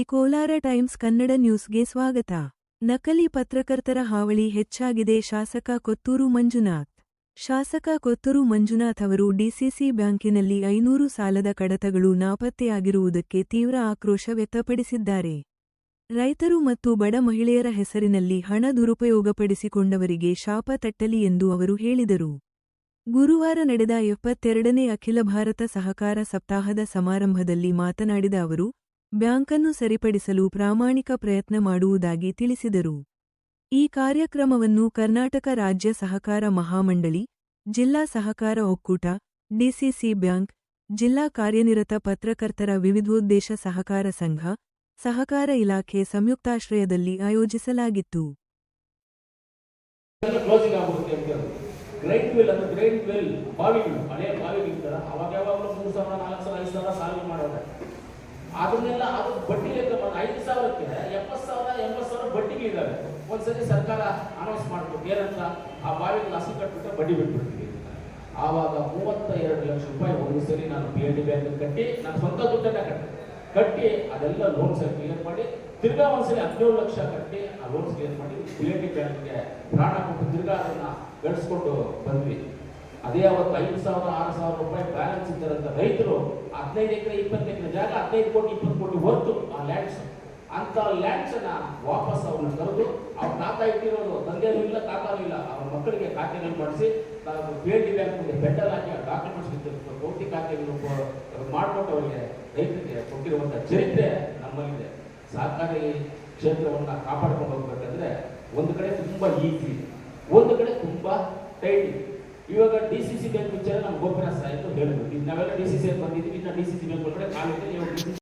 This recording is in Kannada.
ಕೋಲಾರ ಟೈಮ್ಸ್ ಕನ್ನಡ ನ್ಯೂಸ್ಗೆ ಸ್ವಾಗತ. ನಕಲಿ ಪತ್ರಕರ್ತರ ಹಾವಳಿ ಹೆಚ್ಚಾಗಿದೆ. ಶಾಸಕ ಕೊತ್ತೂರು ಮಂಜುನಾಥ್. ಶಾಸಕ ಕೊತ್ತೂರು ಮಂಜುನಾಥ್ ಅವರು ಡಿಸಿಸಿ ಬ್ಯಾಂಕಿನಲ್ಲಿ ಐನೂರು ಸಾಲದ ಕಡತಗಳು ನಾಪತ್ತೆಯಾಗಿರುವುದಕ್ಕೆ ತೀವ್ರ ಆಕ್ರೋಶ ವ್ಯಕ್ತಪಡಿಸಿದ್ದಾರೆ. ರೈತರು ಮತ್ತು ಬಡ ಮಹಿಳೆಯರ ಹೆಸರಿನಲ್ಲಿ ಹಣ ದುರುಪಯೋಗಪಡಿಸಿಕೊಂಡವರಿಗೆ ಶಾಪ ತಟ್ಟಲಿ ಎಂದು ಅವರು ಹೇಳಿದರು. ಗುರುವಾರ ನಡೆದ ಎಪ್ಪತ್ತೆರಡನೇ ಅಖಿಲ ಭಾರತ ಸಹಕಾರ ಸಪ್ತಾಹದ ಸಮಾರಂಭದಲ್ಲಿ ಮಾತನಾಡಿದ ಅವರು ಬ್ಯಾಂಕನ್ನು ಸರಿಪಡಿಸಲು ಪ್ರಾಮಾಣಿಕ ಪ್ರಯತ್ನ ಮಾಡುವುದಾಗಿ ತಿಳಿಸಿದರು. ಈ ಕಾರ್ಯಕ್ರಮವನ್ನು ಕರ್ನಾಟಕ ರಾಜ್ಯ ಸಹಕಾರ ಮಹಾಮಂಡಳಿ, ಜಿಲ್ಲಾ ಸಹಕಾರ ಒಕ್ಕೂಟ, ಡಿಸಿಸಿ ಬ್ಯಾಂಕ್, ಜಿಲ್ಲಾ ಕಾರ್ಯನಿರತ ಪತ್ರಕರ್ತರ ವಿವಿಧೋದ್ದೇಶ ಸಹಕಾರ ಸಂಘ, ಸಹಕಾರ ಇಲಾಖೆ ಸಂಯುಕ್ತಾಶ್ರಯದಲ್ಲಿ ಆಯೋಜಿಸಲಾಗಿತ್ತು. ಬಾವಿಗಳು, ಹಳೆಯ ಅವಾಗ ಯಾವಾಗಲೂ ಮೂರು ಸಾವಿರ ಮಾಡೋರೆ. ಅದನ್ನೆಲ್ಲ ಅದು ಬಡ್ಡಿ ಲೆಕ್ಕ ಮಾಡಿ ಐದು ಸಾವಿರಕ್ಕೆ ಎಪ್ಪತ್ತು ಸಾವಿರ, ಎಂಬತ್ತು ಸಾವಿರ ಬಡ್ಡಿಗಳಿದ್ದಾವೆ ಒಂದ್ಸರಿ ಸರ್ಕಾರ ಅನೌನ್ಸ್ ಮಾಡ್ಬೇಕು ಏನಂತ? ಆ ಬಾವಿಗೆ ಹಸು ಕಟ್ಬಿಟ್ಟು ಬಡ್ಡಿ ಬಿಟ್ಬಿಡ್ತೀವಿ ಆವಾಗ ಮೂವತ್ತ ಎರಡು ಲಕ್ಷ ರೂಪಾಯಿ ಒಂದು ಸರಿ ನಾನು ಪಿ ಎಲ್ ಡಿ ಬ್ಯಾಂಕ್ ಕಟ್ಟಿ ನಾನು ಸ್ವಂತ ದುಡ್ಡನ್ನ ಕಟ್ಟಿ. ಕಟ್ಟಿ ಅದೆಲ್ಲ ಲೋನ್ಸ್ ಕ್ಲಿಯರ್ ಮಾಡಿ ತಿರ್ಗಾ ಒಂದ್ಸರಿ ಹದಿನೇಳು ಲಕ್ಷ ಕಟ್ಟಿ ಆ ಲೋನ್ಸ್ ಕ್ಲಿಯರ್ ಮಾಡಿ ಪಿ ಎಲ್ ಡಿ ಬ್ಯಾಂಕ್ಗೆ ಪ್ರಾಣ ಕೊಟ್ಟು ತಿರ್ಗಾ ಅದನ್ನ ಗಳಿಸ್ಕೊಂಡು ಬಂದ್ವಿ. ಅದೇ ಅವತ್ತು ಐದು ಸಾವಿರ, ಆರು ಸಾವಿರ ರೂಪಾಯಿ ಬ್ಯಾಲೆನ್ಸ್ ಇದ್ದಾರಂತ ರೈತರು ಹದಿನೈದು ಎಕರೆ, ಇಪ್ಪತ್ತು ಎಕರೆ ಜಾಗ, ಹದಿನೈದು ಕೋಟಿ, ಇಪ್ಪತ್ತು ಕೋಟಿ ಹೊರತು ಆ ಲ್ಯಾಂಡ್ಸ್ ಅಂತ ಲ್ಯಾಂಡ್ಸ್ ಅನ್ನ ವಾಪಸ್ ಅವ್ರನ್ನ ಕರೆದು ಅವ್ರ ತಾತ ಇಟ್ಟಿರೋರು ತಂದೆನೂ ಇಲ್ಲ ತಾತನೂ ಇಲ್ಲ, ಅವ್ರ ಮಕ್ಕಳಿಗೆ ಖಾತೆಗಳು ಮಾಡಿಸಿ, ನಾವು ಡಿ ಬ್ಯಾಂಕ್ ಮುಂದೆ ಬೆಟ್ಟಲ್ ಹಾಕಿ ಡಾಕ್ಯುಮೆಂಟ್ಸ್ ಕೋಟಿ ಖಾತೆಗಳು ಮಾಡಿಕೊಂಡು ಅವರಿಗೆ ರೈತರಿಗೆ ಕೊಟ್ಟಿರುವಂಥ ಚರಿತ್ರೆ ನಮ್ಮಲ್ಲಿದೆ. ಸರ್ಕಾರಿ ಕ್ಷೇತ್ರವನ್ನು ಕಾಪಾಡ್ಕೊಂಡು ಹೋಗ್ಬೇಕಂದ್ರೆ ಒಂದು ಕಡೆ ತುಂಬಾ ಈಸಿ ಒಂದು ಕಡೆ ತುಂಬಾ ಟೈಟ್ ಇವಾಗ ಡಿ ಸಿ ಸಿ ಬ್ಯಾಂಕ್ ವಿಚಾರ ನಮ್ಗೆ ಗೋಪಿನಾಥ್ ಸಾಹೇಬ್ ಹೇಳಿದ್ರು ನಾವೆಲ್ಲ ಡಿ ಸಿ ಸಿ ಬಂದಿದ್ದೀವಿ, ಇನ್ನು ಡಿ ಸಿ ಸಿ ಬ್ಯಾಂಕ್ ಒಳಗಡೆ ನೀವು